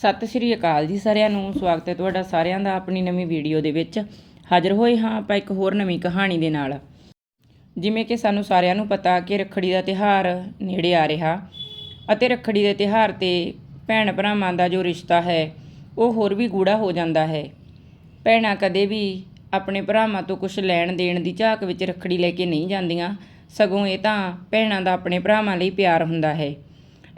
ਸਤਿ ਸ਼੍ਰੀ ਅਕਾਲ ਜੀ ਸਾਰਿਆਂ ਨੂੰ। ਸਵਾਗਤ ਹੈ ਤੁਹਾਡਾ ਸਾਰਿਆਂ ਦਾ ਆਪਣੀ ਨਵੀਂ ਵੀਡੀਓ ਦੇ ਵਿੱਚ। ਹਾਜ਼ਰ ਹੋਏ ਹਾਂ ਆਪਾਂ ਇੱਕ ਹੋਰ ਨਵੀਂ ਕਹਾਣੀ ਦੇ ਨਾਲ। ਜਿਵੇਂ ਕਿ ਸਾਨੂੰ ਸਾਰਿਆਂ ਨੂੰ ਪਤਾ ਕਿ ਰੱਖੜੀ ਦਾ ਤਿਹਾਰ ਨੇੜੇ ਆ ਰਿਹਾ ਅਤੇ ਰੱਖੜੀ ਦੇ ਤਿਹਾਰ ਤੇ ਭੈਣ ਭਰਾਵਾਂ ਦਾ ਜੋ ਰਿਸ਼ਤਾ ਹੈ, ਉਹ ਹੋਰ ਵੀ ਗੂੜਾ ਹੋ ਜਾਂਦਾ ਹੈ। ਭੈਣਾਂ ਕਦੇ ਵੀ ਆਪਣੇ ਭਰਾਵਾਂ ਤੋਂ ਕੁਝ ਲੈਣ ਦੇਣ ਦੀ ਝਾਕ ਵਿੱਚ ਰੱਖੜੀ ਲੈ ਕੇ ਨਹੀਂ ਜਾਂਦੀਆਂ। ਸਗੋਂ ਇਹ ਤਾਂ ਭੈਣਾਂ ਦਾ ਆਪਣੇ ਭਰਾਵਾਂ ਲਈ ਪਿਆਰ ਹੁੰਦਾ ਹੈ।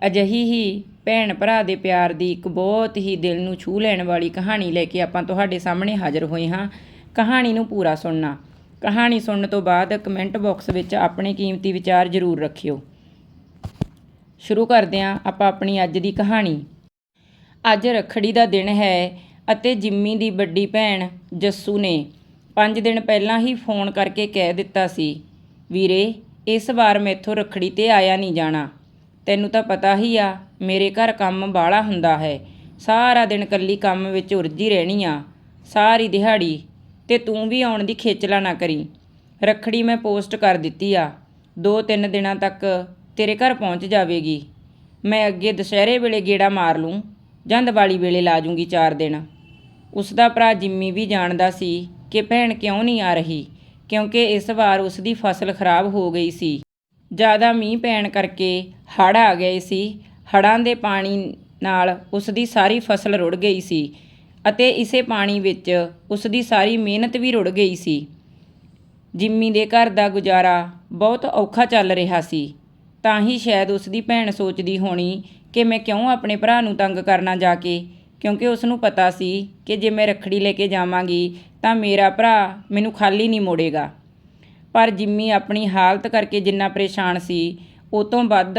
ਅਜਿਹੀ ਹੀ ਭੈਣ ਭਰਾ ਦੇ ਪਿਆਰ ਦੀ ਇੱਕ ਬਹੁਤ ਹੀ ਦਿਲ ਨੂੰ ਛੂਹ ਲੈਣ ਵਾਲੀ ਕਹਾਣੀ ਲੈ ਕੇ ਆਪਾਂ ਤੁਹਾਡੇ ਸਾਹਮਣੇ ਹਾਜ਼ਰ ਹੋਏ ਹਾਂ। ਕਹਾਣੀ ਨੂੰ ਪੂਰਾ ਸੁਣਨਾ। ਕਹਾਣੀ ਸੁਣਨ ਤੋਂ ਬਾਅਦ ਕਮੈਂਟ ਬਾਕਸ ਵਿੱਚ ਆਪਣੇ ਕੀਮਤੀ ਵਿਚਾਰ ਜ਼ਰੂਰ ਰੱਖਿਓ। ਸ਼ੁਰੂ ਕਰਦੇ ਹਾਂ ਆਪਾਂ ਆਪਣੀ ਅੱਜ ਦੀ ਕਹਾਣੀ। ਅੱਜ ਰੱਖੜੀ ਦਾ ਦਿਨ ਹੈ ਅਤੇ ਜਿੰਮੀ ਦੀ ਵੱਡੀ ਭੈਣ ਜੱਸੂ ਨੇ 5 ਦਿਨ ਪਹਿਲਾਂ ਹੀ ਫੋਨ ਕਰਕੇ ਕਹਿ ਦਿੱਤਾ ਸੀ, ਵੀਰੇ, ਇਸ ਵਾਰ ਮੈਥੋਂ ਰੱਖੜੀ ਤੇ ਆਇਆ ਨਹੀਂ ਜਾਣਾ। ਤੈਨੂੰ ਤਾਂ ਪਤਾ ਹੀ ਆ, ਮੇਰੇ ਘਰ ਕੰਮ ਬਾਹਲਾ ਹੁੰਦਾ ਹੈ। ਸਾਰਾ ਦਿਨ ਕੱਲੀ ਕੰਮ ਵਿੱਚ ਉਲਝੀ ਰਹਿਣੀ ਆ। ਸਾਰੀ ਦਿਹਾੜੀ ਤੇ ਤੂੰ ਵੀ ਆਉਣ ਦੀ ਖੇਚਲਾ ਨਾ ਕਰੀ। ਰੱਖੜੀ ਮੈਂ ਪੋਸਟ ਕਰ ਦਿੱਤੀ ਆ। 2-3 ਦਿਨਾਂ ਤੱਕ ਤੇਰੇ ਘਰ ਪਹੁੰਚ ਜਾਵੇਗੀ। ਮੈਂ ਅੱਗੇ ਦੁਸ਼ਹਿਰੇ ਵੇਲੇ ਗੇੜਾ ਮਾਰ ਲੂੰ, ਜਾਂ ਦੀਵਾਲੀ ਵੇਲੇ ਲਾ ਜੂੰਗੀ 4 ਦਿਨ। ਉਸ ਦਾ ਭਰਾ ਜਿੰਮੀ ਵੀ ਜਾਣਦਾ ਸੀ ਕਿ ਭੈਣ ਕਿਉਂ ਨਹੀਂ ਆ ਰਹੀ, ਕਿਉਂਕਿ ਇਸ ਵਾਰ ਉਸ ਦੀ ਫਸਲ ਖਰਾਬ ਹੋ ਗਈ ਸੀ। ਜ਼ਿਆਦਾ ਮੀਂਹ ਪੈਣ ਕਰਕੇ ਹੜ੍ਹ ਆ ਗਏ ਸੀ। ਹੜ੍ਹਾਂ ਦੇ ਪਾਣੀ ਨਾਲ ਉਸ ਦੀ ਸਾਰੀ ਫਸਲ ਰੁੜ ਗਈ ਸੀ ਅਤੇ ਇਸੇ ਪਾਣੀ ਵਿੱਚ ਉਸ ਦੀ ਸਾਰੀ ਮਿਹਨਤ ਵੀ ਰੁੜ ਗਈ ਸੀ। ਜਿੰਮੀ ਦੇ ਘਰ ਦਾ ਗੁਜ਼ਾਰਾ ਬਹੁਤ ਔਖਾ ਚੱਲ ਰਿਹਾ ਸੀ। ਤਾਂ ਹੀ ਸ਼ਾਇਦ ਉਸ ਦੀ ਭੈਣ ਸੋਚਦੀ ਹੋਣੀ ਕਿ ਮੈਂ ਕਿਉਂ ਆਪਣੇ ਭਰਾ ਨੂੰ ਤੰਗ ਕਰਨਾ ਜਾ ਕੇ, ਕਿਉਂਕਿ ਉਸ ਨੂੰ ਪਤਾ ਸੀ ਕਿ ਜੇ ਮੈਂ ਰੱਖੜੀ ਲੈ ਕੇ ਜਾਵਾਂਗੀ ਤਾਂ ਮੇਰਾ ਭਰਾ ਮੈਨੂੰ ਖਾਲੀ ਨਹੀਂ ਮੋੜੇਗਾ। ਪਰ ਜਿੰਮੀ ਆਪਣੀ ਹਾਲਤ ਕਰਕੇ ਜਿੰਨਾ ਪਰੇਸ਼ਾਨ ਸੀ, ਉਹ ਤੋਂ ਵੱਧ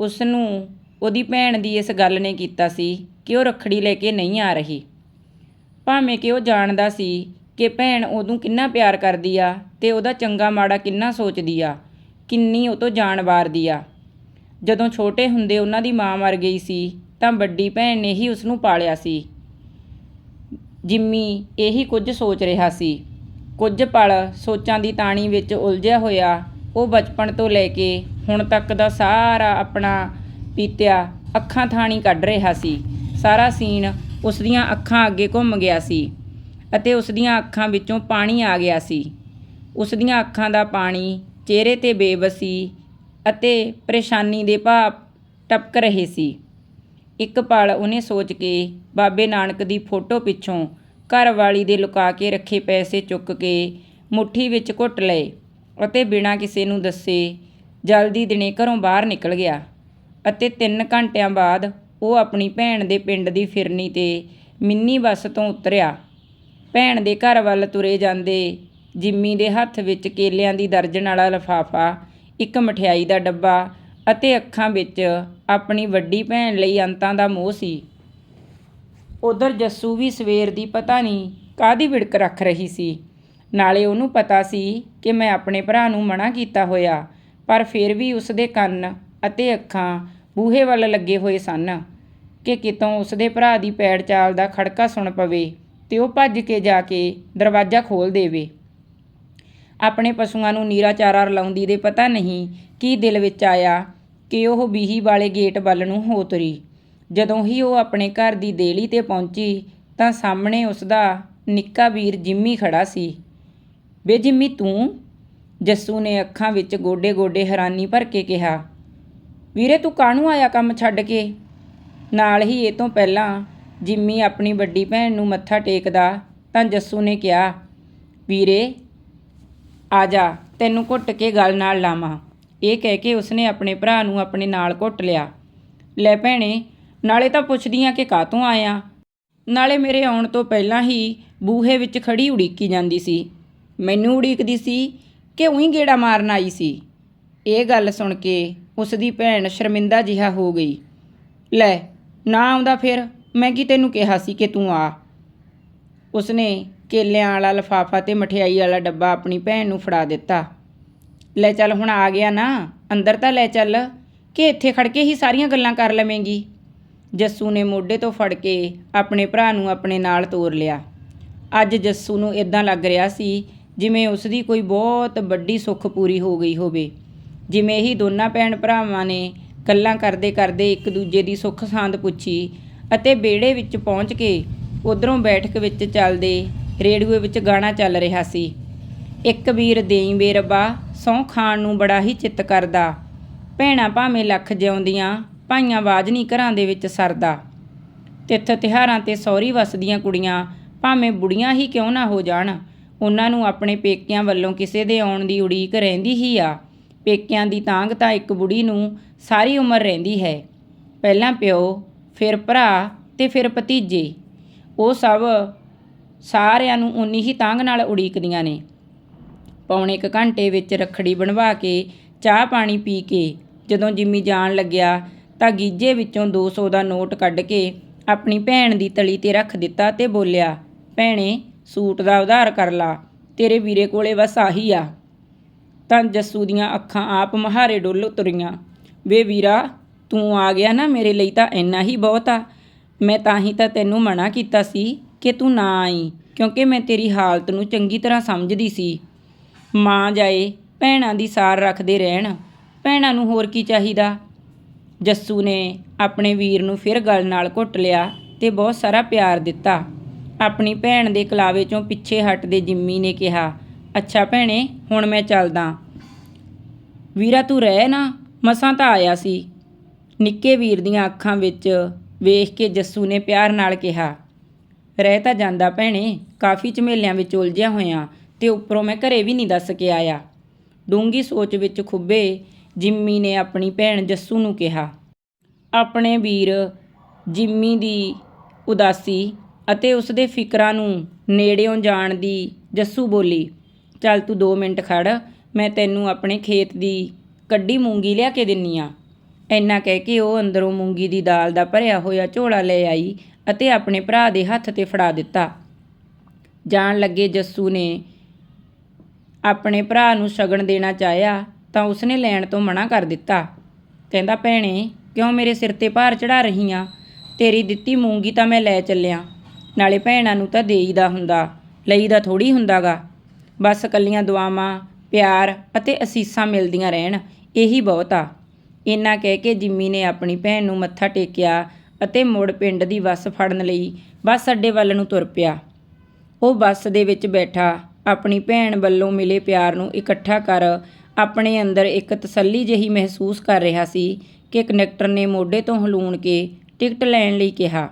ਉਸ ਨੂੰ ਉਹਦੀ ਭੈਣ ਦੀ ਇਸ ਗੱਲ ਨੇ ਕੀਤਾ ਸੀ ਕਿ ਉਹ ਰੱਖੜੀ ਲੈ ਕੇ ਨਹੀਂ ਆ ਰਹੀ। ਭਾਵੇਂ ਕਿ ਉਹ ਜਾਣਦਾ ਸੀ ਕਿ ਭੈਣ ਉਹਨੂੰ ਕਿੰਨਾ ਪਿਆਰ ਕਰਦੀ ਆ ਤੇ ਉਹਦਾ ਚੰਗਾ ਮਾੜਾ ਕਿੰਨਾ ਸੋਚਦੀ ਆ, ਕਿੰਨੀ ਉਹ ਤੋਂ ਜਾਣ ਵਾਰਦੀ ਆ। ਜਦੋਂ ਛੋਟੇ ਹੁੰਦੇ ਉਹਨਾਂ ਦੀ ਮਾਂ ਮਰ ਗਈ ਸੀ, ਤਾਂ ਵੱਡੀ ਭੈਣ ਨੇ ਹੀ ਉਸ ਨੂੰ ਪਾਲਿਆ ਸੀ। ਜਿੰਮੀ ਇਹੀ ਕੁਝ ਸੋਚ ਰਿਹਾ ਸੀ। ਕੁਝ ਪਲ ਸੋਚਾਂ ਦੀ ਤਾਣੀ ਵਿੱਚ ਉਲਝਿਆ ਹੋਇਆ, ਉਹ ਬਚਪਨ ਤੋਂ ਲੈ ਕੇ ਹੁਣ ਤੱਕ ਦਾ ਸਾਰਾ ਆਪਣਾ ਪੀਤਿਆ ਅੱਖਾਂ ਥਾਣੀ ਕੱਢ ਰਿਹਾ ਸੀ। ਸਾਰਾ ਸੀਨ ਉਸ ਦੀਆਂ ਅੱਖਾਂ ਅੱਗੇ ਘੁੰਮ ਗਿਆ ਸੀ ਅਤੇ ਉਸ ਦੀਆਂ ਅੱਖਾਂ ਵਿੱਚੋਂ ਪਾਣੀ ਆ ਗਿਆ ਸੀ। ਉਸ ਦੀਆਂ ਅੱਖਾਂ ਦਾ ਪਾਣੀ ਚਿਹਰੇ ਤੇ ਬੇਬਸੀ ਅਤੇ ਪਰੇਸ਼ਾਨੀ ਦੇ ਭਾਵ ਟਪਕ ਰਹੇ ਸੀ। ਇੱਕ ਪਲ ਉਹਨੇ ਸੋਚ ਕੇ ਬਾਬੇ ਨਾਨਕ ਦੀ ਫੋਟੋ ਪਿੱਛੋਂ ਘਰ ਵਾਲੀ ਦੇ ਲੁਕਾ ਕੇ ਰੱਖੇ ਪੈਸੇ ਚੁੱਕ ਕੇ ਮੁੱਠੀ ਵਿੱਚ ਘੁੱਟ ਲਏ ਅਤੇ ਬਿਨਾਂ ਕਿਸੇ ਨੂੰ ਦੱਸੇ ਜਲਦੀ ਦਿਨੇ ਘਰੋਂ ਬਾਹਰ ਨਿਕਲ ਗਿਆ ਅਤੇ 3 ਘੰਟਿਆਂ ਬਾਅਦ ਉਹ ਆਪਣੀ ਭੈਣ ਦੇ ਪਿੰਡ ਦੀ ਫਿਰਨੀ ਤੇ ਮਿੰਨੀ ਬੱਸ ਤੋਂ ਉਤਰਿਆ। ਭੈਣ ਦੇ ਘਰ ਵੱਲ ਤੁਰੇ ਜਾਂਦੇ ਜਿੰਮੀ ਦੇ ਹੱਥ ਵਿੱਚ ਕੇਲਿਆਂ ਦੀ ਦਰਜਨ ਵਾਲਾ ਲਿਫਾਫਾ, ਇੱਕ ਮਠਿਆਈ ਦਾ ਡੱਬਾ ਅਤੇ ਅੱਖਾਂ ਵਿੱਚ ਆਪਣੀ ਵੱਡੀ ਭੈਣ ਲਈ ਅੰਤਾਂ ਦਾ ਮੋਹ ਸੀ। ਉਧਰ ਜੱਸੂ ਵੀ ਸਵੇਰ ਦੀ ਪਤਾ ਨਹੀਂ ਕਾਦੀ ਵਿੜਕ ਰੱਖ ਰਹੀ ਸੀ। ਨਾਲੇ ਉਹਨੂੰ ਪਤਾ ਸੀ ਕਿ ਮੈਂ ਆਪਣੇ ਭਰਾ ਨੂੰ ਮਨਾ ਕੀਤਾ ਹੋਇਆ, ਪਰ ਫਿਰ ਵੀ ਉਸ ਦੇ ਕੰਨ ਅਤੇ ਅੱਖਾਂ ਬੂਹੇ ਵੱਲ ਲੱਗੇ ਹੋਏ ਸਨ ਕਿ ਕਿਤੋਂ ਉਸ ਦੇ ਭਰਾ ਦੀ ਪੈੜ ਚਾਲ ਦਾ ਖੜਕਾ ਸੁਣ ਪਵੇ ਤੇ ਉਹ ਭੱਜ ਕੇ ਜਾ ਕੇ ਦਰਵਾਜ਼ਾ ਖੋਲ ਦੇਵੇ। ਆਪਣੇ ਪਸ਼ੂਆਂ ਨੂੰ ਨੀਰਾ ਚਾਰਾ ਰਲਾਉਂਦੀ ਦੇ ਪਤਾ ਨਹੀਂ ਕੀ ਦਿਲ ਵਿੱਚ ਆਇਆ ਕਿ ਉਹ ਬੀਹੀ ਵਾਲੇ ਗੇਟ ਵੱਲ ਨੂੰ ਹੋ ਤੁਰੀ। ਜਦੋਂ ਹੀ ਉਹ ਆਪਣੇ ਘਰ ਦੀ ਦੇਲੀ ਤੇ ਪਹੁੰਚੀ ਤਾਂ ਸਾਹਮਣੇ ਉਸ ਦਾ ਨਿੱਕਾ ਵੀਰ ਜਿੰਮੀ ਖੜਾ ਸੀ। ਵੇ ਜਿੰਮੀ, ਤੂੰ? ਜੱਸੂ ਨੇ ਅੱਖਾਂ ਵਿੱਚ ਗੋਡੇ-ਗੋਡੇ ਹੈਰਾਨੀ ਭਰ ਕੇ ਕਿਹਾ। ਵੀਰੇ, ਤੂੰ ਕਾਹਨੂੰ ਆਇਆ ਕੰਮ ਛੱਡ ਕੇ? ਨਾਲ ਹੀ ਇਹ ਤੋਂ ਪਹਿਲਾਂ ਜਿੰਮੀ ਆਪਣੀ ਵੱਡੀ ਭੈਣ ਨੂੰ ਮੱਥਾ ਟੇਕਦਾ ਤਾਂ ਜੱਸੂ ਨੇ ਕਿਹਾ, ਵੀਰੇ, ਆ ਜਾ, ਤੈਨੂੰ ਘੁੱਟ ਕੇ ਗਲ ਨਾਲ ਲਾਵਾਂ। ਇਹ ਕਹਿ ਕੇ ਉਸਨੇ ਆਪਣੇ ਭਰਾ ਨੂੰ ਆਪਣੇ ਨਾਲ ਘੁੱਟ ਲਿਆ। ਲੈ ਭੈਣੇ ਨਾਲੇ ਤਾਂ ਪੁੱਛਦੀ ਪੁੱਛਦੀਆਂ ਕਿ ਕਾਤੋਂ ਆਇਆ ਨਾਲੇ ਮੇਰੇ ਆਉਣ ਤੋਂ ਪਹਿਲਾਂ ਹੀ ਬੂਹੇ ਵਿੱਚ ਖੜੀ ਉਡੀਕੀ ਜਾਂਦੀ ਸੀ। ਮੈਨੂੰ ਉਡੀਕਦੀ ਸੀ ਕਿ ਉਹੀ ਗੇੜਾ ਮਾਰਨ ਆਈ ਸੀ। ਇਹ ਗੱਲ ਸੁਣ ਕੇ ਉਸ ਦੀ ਭੈਣ ਸ਼ਰਮਿੰਦਾ ਜਿਹਾ ਹੋ ਗਈ। ਲੈ, ਨਾ ਆਉਂਦਾ ਫਿਰ, ਮੈਂ ਕੀ ਤੈਨੂੰ ਕਿਹਾ ਸੀ ਕਿ ਤੂੰ ਆ? ਉਸਨੇ ਕੇਲਿਆਂ ਵਾਲਾ ਲਫਾਫਾ ਤੇ ਮਠਿਆਈ ਵਾਲਾ ਡੱਬਾ ਆਪਣੀ ਭੈਣ ਨੂੰ ਫੜਾ ਦਿੱਤਾ। ਲੈ ਚੱਲ ਹੁਣ ਆ ਗਿਆ ਨਾ, ਅੰਦਰ ਤਾਂ ਲੈ ਚੱਲ, ਕਿ ਇੱਥੇ ਖੜ ਕੇ ਹੀ ਸਾਰੀਆਂ ਗੱਲਾਂ ਕਰ ਲਵੇਂਗੀ। ਜੱਸੂ ਨੇ ਮੋਢੇ ਤੋਂ ਫੜ ਕੇ ਆਪਣੇ ਭਰਾ ਨੂੰ ਆਪਣੇ ਨਾਲ ਤੋਰ ਲਿਆ। ਅੱਜ ਜੱਸੂ ਨੂੰ ਇਦਾਂ ਲੱਗ ਰਿਹਾ ਸੀ ਜਿਵੇਂ ਉਸ ਦੀ ਕੋਈ ਬਹੁਤ ਵੱਡੀ ਸੁੱਖ ਪੂਰੀ ਹੋ ਗਈ ਹੋਵੇ। ਜਿਵੇਂ ਹੀ ਦੋਨਾਂ ਭੈਣ ਭਰਾਵਾਂ ਨੇ ਗੱਲਾਂ ਕਰਦੇ ਕਰਦੇ ਇੱਕ ਦੂਜੇ ਦੀ ਸੁੱਖ ਸਾਂਦ ਪੁੱਛੀ ਅਤੇ ਵਿਹੜੇ ਵਿੱਚ ਪਹੁੰਚ ਕੇ ਉਧਰੋਂ ਬੈਠਕ ਵਿੱਚ ਚੱਲਦੇ ਰੇਡੀਓ ਵਿੱਚ ਗਾਣਾ ਚੱਲ ਰਿਹਾ ਸੀ। ਇੱਕ ਵੀਰ ਦੇਈ ਬੇਰਬਾ ਰੱਬਾ ਸਹੁੰ ਖਾਣ ਨੂੰ ਬੜਾ ਹੀ ਚਿੱਤ ਕਰਦਾ। ਭੈਣਾਂ ਭਾਵੇਂ ਲੱਖ ਜਿਉਂਦੀਆਂ ਭਾਈਆਂ ਆਵਾਜ਼ ਨਹੀਂ ਘਰਾਂ ਦੇ ਵਿੱਚ ਸਰਦਾ। ਤਿੱਥ ਤਿਉਹਾਰਾਂ ਤੇ ਸੌਰੀ ਵਸਦੀਆਂ ਕੁੜੀਆਂ ਭਾਵੇਂ ਬੁੜੀਆਂ ਹੀ ਕਿਉਂ ਨਾ ਹੋ ਜਾਣ, ਉਹਨਾਂ ਨੂੰ ਆਪਣੇ ਪੇਕਿਆਂ ਵੱਲੋਂ ਕਿਸੇ ਦੇ ਆਉਣ ਦੀ ਉਡੀਕ ਰਹਿੰਦੀ ਹੀ ਆ। ਪੇਕਿਆਂ ਦੀ ਤਾਂਗ ਤਾਂ ਇੱਕ ਬੁੜੀ ਨੂੰ ਸਾਰੀ ਉਮਰ ਰਹਿੰਦੀ ਹੈ। ਪਹਿਲਾਂ ਪਿਓ, ਫਿਰ ਭਰਾ ਤੇ ਫਿਰ ਭਤੀਜੇ। ਉਹ ਸਭ ਸਾਰਿਆਂ ਨੂੰ ਉਨੀ ਹੀ ਤਾਂਗ ਨਾਲ ਉਡੀਕਦੀਆਂ ਨੇ। ਪੌਣੇ ਇੱਕ ਘੰਟੇ ਵਿੱਚ ਰੱਖੜੀ ਬਣਵਾ ਕੇ ਚਾਹ ਪਾਣੀ ਪੀ ਕੇ ਜਦੋਂ ਜਿੰਮੀ ਜਾਣ ਲੱਗਿਆ ਤਾਂ ਗੀਜੇ ਵਿੱਚੋਂ 200 ਦਾ ਨੋਟ ਕੱਢ ਕੇ ਆਪਣੀ ਭੈਣ ਦੀ ਤਲੀ ਤੇ ਰੱਖ ਦਿੱਤਾ ਤੇ ਬੋਲਿਆ, ਭੈਣੇ, ਸੂਟ ਦਾ ਉਧਾਰ ਕਰ ਲਾ, ਤੇਰੇ ਵੀਰੇ ਕੋਲੇ ਬਸ ਆਹੀ ਆ। ਤਾਂ ਜੱਸੂ ਦੀਆਂ ਅੱਖਾਂ ਆਪ ਮਹਾਰੇ ਡੁੱਲ ਉਤਰੀਆਂ। ਵੇ ਵੀਰਾ, ਤੂੰ ਆ ਗਿਆ ਨਾ ਮੇਰੇ ਲਈ ਤਾਂ ਇੰਨਾ ਹੀ ਬਹੁਤ ਆ। ਮੈਂ ਤਾਂ ਹੀ ਤਾਂ ਤੈਨੂੰ ਮਨਾ ਕੀਤਾ ਸੀ ਕਿ ਤੂੰ ਨਾ ਆਈ, ਕਿਉਂਕਿ ਮੈਂ ਤੇਰੀ ਹਾਲਤ ਨੂੰ ਚੰਗੀ ਤਰ੍ਹਾਂ ਸਮਝਦੀ ਸੀ। ਮਾਂ ਜਾਏ, ਭੈਣਾਂ ਦੀ ਸਾਰ ਰੱਖਦੇ ਰਹਿਣ। ਭੈਣਾਂ ਨੂੰ ਹੋਰ ਕੀ ਚਾਹੀਦਾ? ਜੱਸੂ ਨੇ ਆਪਣੇ ਵੀਰ ਨੂੰ ਫਿਰ ਗਲ ਨਾਲ ਘੁੱਟ ਲਿਆ ਤੇ ਬਹੁਤ ਸਾਰਾ ਪਿਆਰ ਦਿੱਤਾ। ਆਪਣੀ ਭੈਣ ਦੇ ਕਲਾਵੇ ਚੋਂ ਪਿੱਛੇ ਹਟਦੇ ਜਿੰਮੀ ਨੇ ਕਿਹਾ, ਅੱਛਾ ਭੈਣੇ, ਹੁਣ ਮੈਂ ਚੱਲਦਾ। ਵੀਰਾ ਤੂੰ ਰਹਿ ਨਾ, ਮਸਾਂ ਤਾਂ ਆਇਆ ਸੀ। ਨਿੱਕੇ ਵੀਰ ਦੀਆਂ ਅੱਖਾਂ ਵਿੱਚ ਵੇਖ ਕੇ ਜੱਸੂ ਨੇ ਪਿਆਰ ਨਾਲ ਕਿਹਾ, ਰਹਿ ਤਾਂ ਜਾਂਦਾ ਭੈਣੇ, ਕਾਫੀ ਝਮੇਲਿਆਂ ਵਿੱਚ ਉਲਝਿਆ ਹੋਇਆ ਤੇ ਉੱਪਰੋਂ ਮੈਂ ਘਰੇ ਵੀ ਨਹੀਂ ਦੱਸ ਕੇ ਆਇਆ। ਡੂੰਗੀ ਸੋਚ ਵਿੱਚ ਖੁੱਬੇ ਜਿੰਮੀ ਨੇ ਆਪਣੀ ਭੈਣ ਜੱਸੂ ਨੂੰ ਕਿਹਾ। ਆਪਣੇ ਵੀਰ ਜਿੰਮੀ ਦੀ ਉਦਾਸੀ ਅਤੇ ਉਸ ਦੇ ਫਿਕਰਾਂ ਨੂੰ ਨੇੜਿਓਂ ਜਾਣ ਦੀ ਜੱਸੂ ਬੋਲੀ, ਚੱਲ ਤੂੰ 2 ਮਿੰਟ ਖੜ, ਮੈਂ ਤੈਨੂੰ ਆਪਣੇ ਖੇਤ ਦੀ ਕੱਢੀ ਮੂੰਗੀ ਲਿਆ ਕੇ ਦਿੰਨੀ ਆ। ਇੰਨਾ ਕਹਿ ਕੇ ਉਹ ਅੰਦਰੋਂ ਮੂੰਗੀ ਦੀ ਦਾਲ ਦਾ ਭਰਿਆ ਹੋਇਆ ਝੋਲਾ ਲੈ ਆਈ ਅਤੇ ਆਪਣੇ ਭਰਾ ਦੇ ਹੱਥ ਤੇ ਫੜਾ ਦਿੱਤਾ। ਜਾਣ ਲੱਗੇ ਜੱਸੂ ਨੇ ਆਪਣੇ ਭਰਾ ਨੂੰ ਸ਼ਗਨ ਦੇਣਾ ਚਾਹਿਆ ਤਾਂ ਉਸਨੇ ਲੈਣ ਤੋਂ ਮਨਾ ਕਰ ਦਿੱਤਾ। ਕਹਿੰਦਾ, ਭੈਣੇ, ਕਿਉਂ ਮੇਰੇ ਸਿਰ ਤੇ ਭਾਰ ਚੜਾ ਰਹੀ ਆ? ਤੇਰੀ ਦਿੱਤੀ ਮੂੰਗੀ ਤਾਂ ਮੈਂ ਲੈ ਚੱਲਿਆ। ਨਾਲੇ ਭੈਣਾਂ ਨੂੰ ਤਾਂ ਦੇਈਦਾ ਹੁੰਦਾ, ਲਈਦਾ ਥੋੜੀ ਹੁੰਦਾਗਾ। ਬਸ ਕੱਲੀਆਂ ਦੁਆਵਾਂ, ਪਿਆਰ ਅਤੇ ਅਸੀਸਾਂ ਮਿਲਦੀਆਂ ਰਹਿਣ, ਇਹੀ ਬਹੁਤ ਆ। ਇੰਨਾ ਕਹਿ ਕੇ ਜਿੰਮੀ ਨੇ ਆਪਣੀ ਭੈਣ ਨੂੰ ਮੱਥਾ ਟੇਕਿਆ ਅਤੇ ਮੁੜ ਪਿੰਡ ਦੀ ਬੱਸ ਫੜਨ ਲਈ ਬੱਸ ਅੱਡੇ ਵੱਲ ਨੂੰ ਤੁਰ ਪਿਆ। ਉਹ ਬੱਸ ਦੇ ਵਿੱਚ ਬੈਠਾ, ਆਪਣੀ ਭੈਣ ਵੱਲੋਂ ਮਿਲੇ ਪਿਆਰ ਨੂੰ ਇਕੱਠਾ ਕਰ ਆਪਣੇ ਅੰਦਰ ਇੱਕ ਤਸੱਲੀ ਜਿਹੀ ਮਹਿਸੂਸ ਕਰ ਰਿਹਾ ਸੀ ਕਿ ਕਨੈਕਟਰ ਨੇ ਮੋਢੇ ਤੋਂ ਹਲੂਣ ਕੇ ਟਿਕਟ ਲੈਣ ਲਈ ਕਿਹਾ।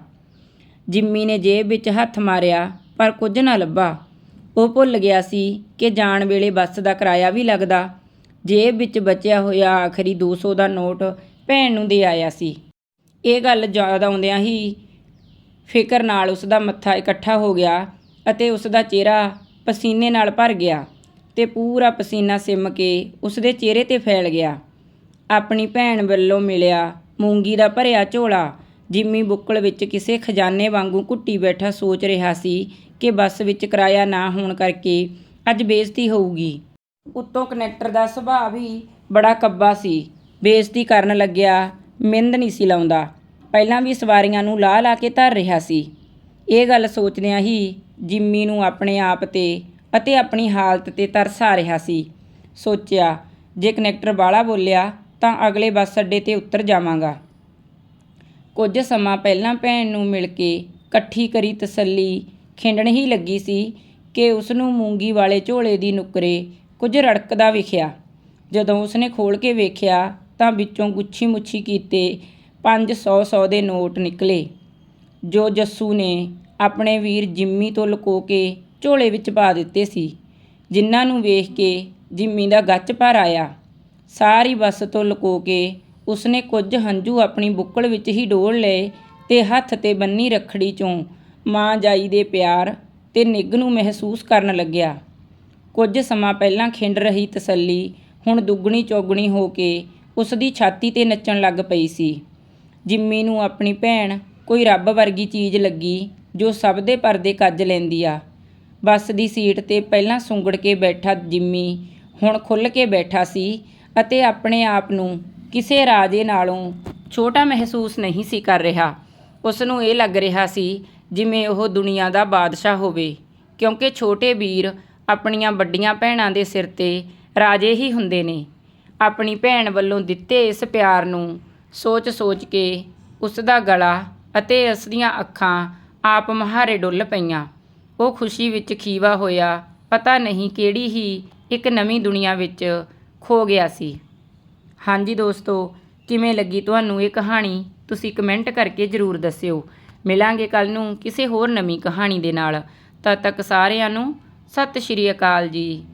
ਜਿੰਮੀ ਨੇ ਜੇਬ ਵਿੱਚ ਹੱਥ ਮਾਰਿਆ, ਪਰ ਕੁਝ ਨਾ ਲੱਭਾ। ਉਹ ਭੁੱਲ ਗਿਆ ਸੀ ਕਿ ਜਾਣ ਵੇਲੇ ਬੱਸ ਦਾ ਕਿਰਾਇਆ ਵੀ ਲੱਗਦਾ। ਜੇਬ ਵਿੱਚ ਬਚਿਆ ਹੋਇਆ ਆਖਰੀ 200 ਦਾ ਨੋਟ ਭੈਣ ਨੂੰ ਦੇ ਆਇਆ ਸੀ। ਇਹ ਗੱਲ ਯਾਦ ਆਉਂਦਿਆਂ ਹੀ ਫਿਕਰ ਨਾਲ ਉਸ ਦਾ ਮੱਥਾ ਇਕੱਠਾ ਹੋ ਗਿਆ ਅਤੇ ਉਸ ਦਾ ਚਿਹਰਾ ਪਸੀਨੇ ਨਾਲ ਭਰ ਗਿਆ। ਤੇ ਪੂਰਾ ਪਸੀਨਾ ਸਿਮ ਕੇ ਉਸਦੇ ਚਿਹਰੇ ਤੇ ਫੈਲ ਗਿਆ। ਆਪਣੀ ਭੈਣ ਵੱਲੋਂ ਮਿਲਿਆ ਮੂੰਗੀ ਦਾ ਭਰਿਆ ਝੋਲਾ। ਜਿੰਮੀ ਬੁੱਕਲ ਵਿੱਚ ਕਿਸੇ ਖਜ਼ਾਨੇ ਵਾਂਗੂ ਘੁੱਟੀ ਬੈਠਾ ਸੋਚ ਰਿਹਾ ਸੀ ਕਿ ਬੱਸ ਵਿੱਚ ਕਿਰਾਇਆ ਨਾ ਹੋਣ ਕਰਕੇ ਅੱਜ ਬੇਇੱਜ਼ਤੀ ਹੋਊਗੀ। ਉੱਤੋਂ ਕਨੈਕਟਰ ਦਾ ਸੁਭਾਅ ਵੀ ਬੜਾ ਕੱਬਾ ਸੀ। ਬੇਇੱਜ਼ਤੀ ਕਰਨ ਲੱਗਿਆ, ਮਿੰਦ ਨਹੀਂ ਸੀ ਲਾਉਂਦਾ। ਪਹਿਲਾਂ ਵੀ ਸਵਾਰੀਆਂ ਨੂੰ ਲਾਹ ਲਾ ਕੇ ਧਰ ਰਿਹਾ ਸੀ। ਇਹ ਗੱਲ ਸੋਚਦਿਆਂ ਹੀ ਜਿੰਮੀ ਨੂੰ ਆਪਣੇ ਆਪ ਤੇ ਅਤੇ ਆਪਣੀ ਹਾਲਤ ਤੇ ਤਰਸ ਆ ਰਿਹਾ ਸੀ। ਸੋਚਿਆ, ਜੇ ਕਨੈਕਟਰ ਬਾਲਾ ਬੋਲਿਆ, ਤਾਂ ਅਗਲੇ ਬੱਸ ਅੱਡੇ ਤੇ ਉਤਰ ਜਾਵਾਂਗਾ। ਕੁਝ ਸਮਾਂ ਪਹਿਲਾਂ ਭੈਣ ਨੂੰ ਮਿਲ ਕੇ ਇਕੱਠੀ ਕਰੀ ਤਸੱਲੀ ਖਿੰਡਣ ਹੀ ਲੱਗੀ ਸੀ ਕਿ ਉਸ ਨੂੰ ਮੂੰਗੀ ਵਾਲੇ ਝੋਲੇ ਦੀ ਨੁਕਰੇ ਕੁਝ ਰੜਕਦਾ ਵਿਖਿਆ। ਜਦੋਂ ਉਸਨੇ ਖੋਲ ਕੇ ਵੇਖਿਆ, ਤਾਂ ਵਿੱਚੋਂ ਗੁੱਛੀ ਮੁੱਛੀ ਕੀਤੇ 500 100 ਦੇ ਨੋਟ ਨਿਕਲੇ। ਜੋ ਜੱਸੂ ਨੇ ਆਪਣੇ ਵੀਰ ਜਿੰਮੀ ਤੋਂ ਲੁਕੋ ਕੇ ਝੋਲੇ ਵਿੱਚ ਪਾ ਦਿੱਤੇ ਸੀ। ਜਿਨ੍ਹਾਂ ਨੂੰ ਵੇਖ ਕੇ ਜਿੰਮੀ ਦਾ ਗੱਚ ਭਰ ਆਇਆ। ਸਾਰੀ ਬੱਸ ਤੋਂ ਲੁਕੋ ਕੇ ਉਸਨੇ ਕੁਝ ਹੰਝੂ ਆਪਣੀ ਬੁੱਕਲ ਵਿੱਚ ਹੀ ਡੋਲ ਲਏ ਤੇ ਹੱਥ ਤੇ ਬੰਨੀ ਰੱਖੜੀ ਚੋਂ ਮਾਂ ਜਾਈ ਦੇ ਪਿਆਰ ਤੇ ਨਿੱਘ ਨੂੰ ਮਹਿਸੂਸ ਕਰਨ ਲੱਗਿਆ। ਕੁਝ ਸਮਾਂ ਪਹਿਲਾਂ ਖਿੰਡ ਰਹੀ ਤਸੱਲੀ ਹੁਣ ਦੁੱਗਣੀ ਚੌਗਣੀ ਹੋ ਕੇ ਉਸ ਦੀ ਛਾਤੀ ਤੇ ਨੱਚਣ ਲੱਗ ਪਈ ਸੀ। ਜਿੰਮੀ ਨੂੰ ਆਪਣੀ ਭੈਣ ਕੋਈ ਰੱਬ ਵਰਗੀ ਚੀਜ਼ ਲੱਗੀ ਜੋ ਸਭ ਦੇ ਪਰਦੇ ਕੱਜ ਲੈਂਦੀ ਆ। ਬੱਸ ਦੀ ਸੀਟ ਤੇ ਪਹਿਲਾਂ ਸੁੰਗੜ ਕੇ ਬੈਠਾ ਜਿੰਮੀ, ਹੁਣ ਖੁੱਲ੍ਹ ਕੇ ਬੈਠਾ ਸੀ ਅਤੇ ਆਪਣੇ ਆਪ ਨੂੰ ਕਿਸੇ ਰਾਜੇ ਨਾਲੋਂ ਛੋਟਾ ਮਹਿਸੂਸ ਨਹੀਂ ਸੀ ਕਰ ਰਿਹਾ। ਉਸ ਨੂੰ ਇਹ ਲੱਗ ਰਿਹਾ ਸੀ ਜਿਵੇਂ ਉਹ ਦੁਨੀਆ ਦਾ ਬਾਦਸ਼ਾਹ ਹੋਵੇ, ਕਿਉਂਕਿ ਛੋਟੇ ਵੀਰ ਆਪਣੀਆਂ ਵੱਡੀਆਂ ਭੈਣਾਂ ਦੇ ਸਿਰ ਤੇ ਰਾਜੇ ਹੀ ਹੁੰਦੇ ਨੇ। ਆਪਣੀ ਭੈਣ ਵੱਲੋਂ ਦਿੱਤੇ ਇਸ ਪਿਆਰ ਨੂੰ ਸੋਚ-ਸੋਚ ਕੇ ਉਸ ਦਾ ਗਲਾ ਅਤੇ ਉਸ ਦੀਆਂ ਅੱਖਾਂ ਆਪ ਮਹਾਰੇ ਡੁੱਲ ਪਈਆਂ। ਉਹ ਖੁਸ਼ੀ ਵਿੱਚ ਖੀਵਾ ਹੋਇਆ। ਪਤਾ ਨਹੀਂ ਕਿਹੜੀ ਹੀ ਇੱਕ ਨਵੀਂ ਦੁਨੀਆ ਵਿੱਚ ਖੋ ਗਿਆ ਸੀ। ਹਾਂਜੀ ਦੋਸਤੋ, ਕਿਵੇਂ ਲੱਗੀ ਤੁਹਾਨੂੰ ਇਹ ਕਹਾਣੀ? ਤੁਸੀਂ ਕਮੈਂਟ ਕਰਕੇ ਜ਼ਰੂਰ ਦੱਸਿਓ। ਮਿਲਾਂਗੇ ਕੱਲ ਨੂੰ ਕਿਸੇ ਹੋਰ ਨਵੀਂ ਕਹਾਣੀ ਦੇ ਨਾਲ। ਤਦ ਤੱਕ ਸਾਰਿਆਂ ਨੂੰ ਸਤਿ ਸ਼੍ਰੀ ਅਕਾਲ ਜੀ।